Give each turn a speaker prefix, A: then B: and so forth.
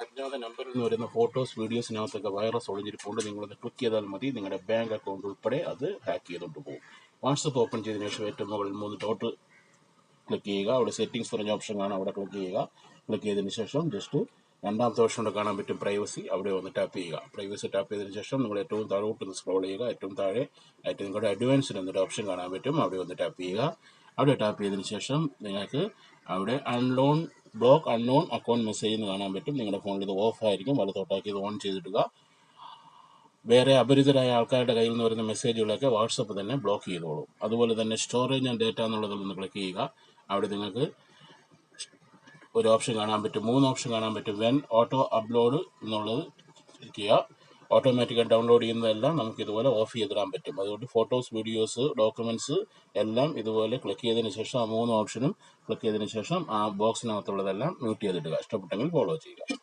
A: അജ്ഞാത നമ്പറിൽ നിന്ന് വരുന്ന ഫോട്ടോസ് വീഡിയോസിനകത്തൊക്കെ വൈറസ് ഒളിഞ്ഞിരിപ്പുണ്ട്. നിങ്ങളത് ക്ലിക്ക് ചെയ്താൽ മതി. നിങ്ങളുടെ ബാങ്ക് അക്കൗണ്ട് ഉൾപ്പെടെ അത് ഹാക്ക് ചെയ്തുകൊണ്ട് പോകും. വാട്സപ്പ് ഓപ്പൺ ചെയ്തതിനു ശേഷം ഏറ്റവും മുകളിൽ മൂന്ന് ഡോട്ട് ക്ലിക്ക് ചെയ്യുക. അവിടെ സെറ്റിംഗ്സ് പറഞ്ഞ ഓപ്ഷൻ കാണാം. അവിടെ ക്ലിക്ക് ചെയ്യുക. ക്ലിക്ക് ചെയ്തതിന് ശേഷം ജസ്റ്റ് രണ്ടാമത്തെ ഓപ്ഷൻ കൊണ്ട് കാണാൻ പറ്റും പ്രൈവസി അവിടെ വന്ന് ടാപ്പ് ചെയ്യുക. പ്രൈവസി ടാപ്പ് ചെയ്തതിന് ശേഷം നിങ്ങൾ ഏറ്റവും താഴോട്ട് ഒന്ന് സ്ക്രോൾ ചെയ്യുക. ഏറ്റവും താഴെ ആയിട്ട് നിങ്ങളുടെ അഡ്വാൻസിൽ എന്നൊരു ഓപ്ഷൻ കാണാൻ പറ്റും. അവിടെ വന്ന് ടാപ്പ് ചെയ്യുക. അവിടെ ടാപ്പ് ചെയ്തതിന് ശേഷം നിങ്ങൾക്ക് അവിടെ അൺലോൺ ബ്ലോക്ക് അൺനോൺ അക്കൗണ്ട് മെസ്സേജ് എന്ന് കാണാൻ പറ്റും. നിങ്ങളുടെ ഫോണിൽ ഇത് ഓഫ് ആയിരിക്കും. വലത്തോട്ടാക്കി ഇത് ഓൺ ചെയ്തിടുക. വേറെ അപരിചിതരായ ആൾക്കാരുടെ കയ്യിൽ നിന്ന് വരുന്ന മെസ്സേജുകളൊക്കെ വാട്സപ്പ് തന്നെ ബ്ലോക്ക് ചെയ്തോളും. അതുപോലെ തന്നെ സ്റ്റോറേജ് ആൻഡ് ഡേറ്റ എന്നുള്ളതിൽ ഒന്ന് ക്ലിക്ക് ചെയ്യുക. അവിടെ നിങ്ങൾക്ക് ഒരു ഓപ്ഷൻ കാണാൻ പറ്റും മൂന്ന് ഓപ്ഷൻ കാണാൻ പറ്റും. വെൻ ഓട്ടോ അപ്ലോഡ് എന്നുള്ളത് ചെയ്യുക. ഓട്ടോമാറ്റിക്കായി ഡൗൺലോഡ് ചെയ്യുന്നതെല്ലാം നമുക്ക് ഇതുപോലെ ഓഫ് ചെയ്തിടാൻ പറ്റും. അതുകൊണ്ട് ഫോട്ടോസ് വീഡിയോസ് ഡോക്യുമെന്റ്സ് എല്ലാം ഇതുപോലെ ക്ലിക്ക് ചെയ്തതിന് ശേഷം ആ മൂന്ന് ഓപ്ഷനും ക്ലിക്ക് ചെയ്തതിന് ശേഷം ആ ബോക്സിനകത്തുള്ളതെല്ലാം മ്യൂട്ട് ചെയ്തിടുക. ഇഷ്ടപ്പെട്ടെങ്കിൽ ഫോളോ ചെയ്യുക.